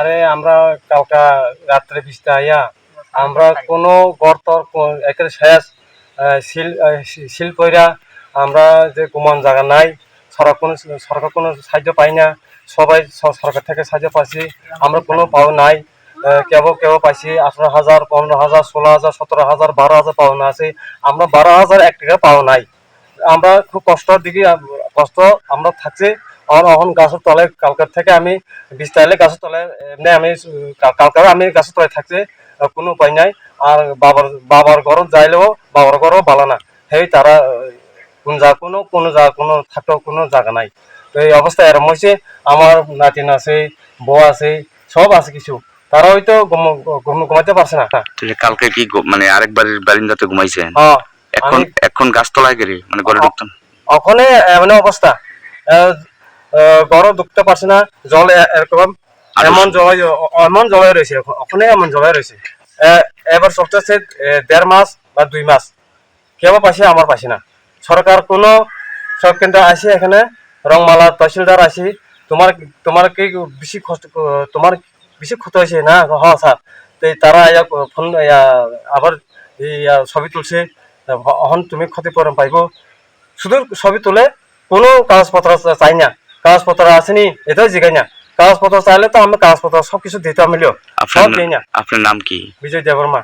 আরে আমরা কালকা রাত্রে বৃষ্টি আইয়া আমরা কোনো গর্ত একের শেষ শিল শিল পইরা আমরা যে ঘুমান জায়গা নাই। সরকার কোনো সরকার কোনো সাহায্য পাই না। সবাই সরকার থেকে সাহায্য পাইছি। আমরা কোনো পাও নাই। কেবল কেবল পাইছি আঠারো হাজার, পনেরো হাজার, ষোলো হাজার, সতেরো হাজার, বারো হাজার পাওনা আছে। আমরা বারো হাজার এক টাকা পাও নাই। আমরা খুব কষ্টর দিকে, কষ্ট আমরা থাকছি। আর এখন গাছের তলায় কালকার থেকে আমি বিশ তাইলে গাছের তলায় এমনি আমি কাল- কালকার আমি গাছের তলায় থাকছি কোনো উপায় নাই আর বাবার বাবার ঘর যাইলেও বাবার ঘরও ভালো না সেই তারা কোন যা কোনো কোনো যা কোনো থাকার কোনো জায়গা নাই তো এই অবস্থা এরম হয়েছে আমার নাতিন আছে বউ আছে সব আছে কিছু তারা হয়তো ঘুম- ঘুম- ঘুমাইতে পারছে না কালকে কি মানে আরেক বাড়ির বারিন্দাতে ঘুমাইছেন হ্যাঁ এখন এখন গাছতলায় গেলে মানে ঘরে ঢুকতেন ওখানে এমন অবস্থা গড় ঢুকতে পারছে না জল এরকম এমন জল এমন জলে রয়েছে ওখ- ওখানে এমন জলে রয়েছে। এবার সবচেয়ে দেড় মাস বা দুই মাস। কেউ পাশে আমার পাশে না। সরকার কোনো সব কেন্দ্র আসে এখানে রংমালা তহসিলদার আসি তোমার তোমার কি বেশি কষ্ট তোমার বেশি ক্ষতি হয়েছে না? হ্যাঁ স্যার। তো তারা ইয়া ফোন আবার ইয়া ছবি তুলছে। এখন তুমি ক্ষতিপূরণ পাইব। শুধু ছবি তুলে কোনো কাগজপত্র চাই না। কাগজপত্র আসেনি এটাই না। কাগজপত্র চাইলে তো আমি কাগজপত্র সব কিছু দিতে মিলিও সব আপনার দিই না। আপনার নাম কি? বিজয় দেবর্মা